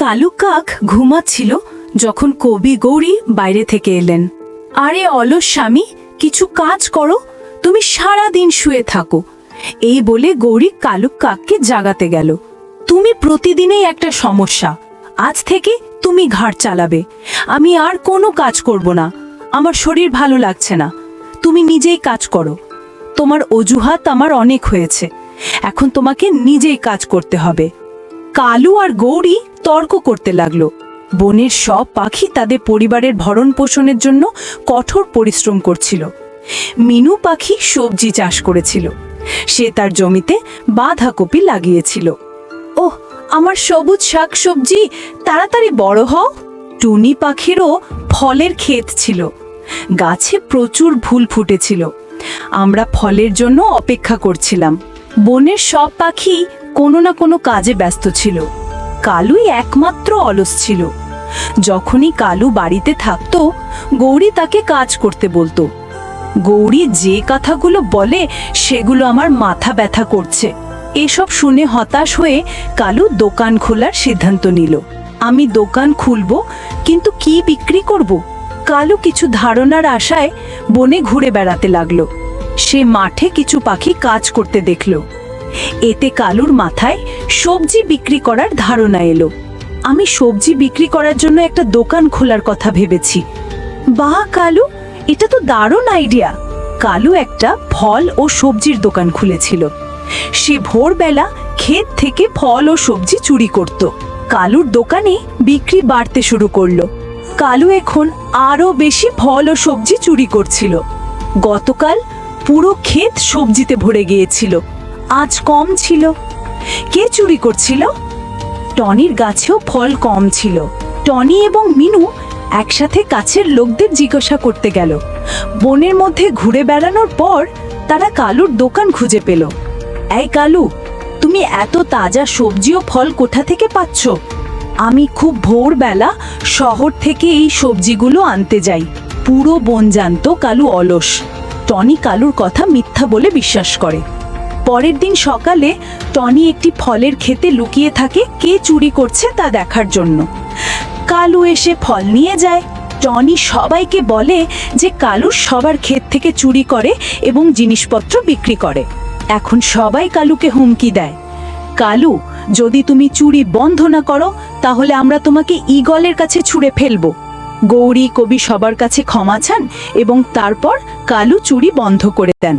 কালু কাক ঘুমাচ্ছিল যখন কবি গৌরী বাইরে থেকে এলেন। আরে অলস স্বামী, কিছু কাজ করো, তুমি সারা দিন শুয়ে থাকো। এই বলে গৌরী কালু কাককে জাগাতে গেল। তুমি প্রতিদিনেই একটা সমস্যা, আজ থেকে তুমি ঘাড় চালাবে। আমি আর কোনো কাজ করব না, আমার শরীর ভালো লাগছে না, তুমি নিজেই কাজ করো। তোমার অজুহাত আমার অনেক হয়েছে, এখন তোমাকে নিজেই কাজ করতে হবে। কালু আর গৌরী তর্ক করতে লাগল। বনের সব পাখি তাদের পরিবারের ভরণ পোষণের জন্য কঠোর পরিশ্রম করছিল। মিনু পাখি সবজি চাষ করেছিল। সে তার জমিতে বাঁধাকপি লাগিয়েছিল। ওহ, আমার সবুজ শাক সবজি তাড়াতাড়ি বড় হও। টুনি পাখিরও ফলের ক্ষেত ছিল। গাছে প্রচুর ফুল ফুটেছিল। আমরা ফলের জন্য অপেক্ষা করছিলাম। বনের সব পাখি কোনো না কোনো কাজে ব্যস্ত ছিল। কালুই একমাত্র অলস ছিল। যখনই কালু বাড়িতে থাকত, গৌরী তাকে কাজ করতে বলতো। গৌরী যে কথাগুলো বলে, সেগুলো আমার মাথা ব্যথা করছে। এসব শুনে হতাশ হয়ে কালু দোকান খোলার সিদ্ধান্ত নিল। আমি দোকান খুলব, কিন্তু কি বিক্রি করব? কালু কিছু ধারণার আশায় বনে ঘুরে বেড়াতে লাগল। সে মাঠে কিছু পাখি কাজ করতে দেখল। এতে কালুর মাথায় সবজি বিক্রি করার ধারণা এলো। আমি সবজি বিক্রি করার জন্য একটা দোকান খোলার কথা ভেবেছি। বাহ কালু, এটা তো দারুণ আইডিয়া। কালু একটা ফল ও সবজির দোকান খুলেছিল। সে ভোরবেলা ক্ষেত থেকে ফল ও সবজি চুরি করত। কালুর দোকানে বিক্রি বাড়তে শুরু করল। কালু এখন আরও বেশি ফল ও সবজি চুরি করছিল। গতকাল পুরো ক্ষেত সবজিতে ভরে গিয়েছিল। আজ কম ছিল। কে চুরি করছিল? টনির গাছেও ফল কম ছিল। টনি এবং মিনু একসাথে কাছের লোকদের জিজ্ঞাসা করতে গেল। বনের মধ্যে ঘুরে বেড়ানোর পর তারা কালুর দোকান খুঁজে পেল। এই কালু, তুমি এত তাজা সবজি ও ফল কোথা থেকে পাচ্ছ? আমি খুব ভোরবেলা শহর থেকে এই সবজিগুলো আনতে যাই। পুরো বন জানতো কালু অলস। টনি কালুর কথা মিথ্যা বলে বিশ্বাস করে। পরের দিন সকালে টনি একটি ফলের খেতে লুকিয়ে থাকে কে চুরি করছে তা দেখার জন্য। কালু এসে ফল নিয়ে যায়। টনি সবাইকে বলে যে কালু সবার ক্ষেত থেকে চুরি করে এবং জিনিসপত্র বিক্রি করে। এখন সবাই কালুকে হুমকি দেয়। কালু, যদি তুমি চুরি বন্ধ না করো, তাহলে আমরা তোমাকে ইগলের কাছে ছুঁড়ে ফেলব। গৌরী কবি সবার কাছে ক্ষমা চান এবং তারপর কালু চুরি বন্ধ করে দেন।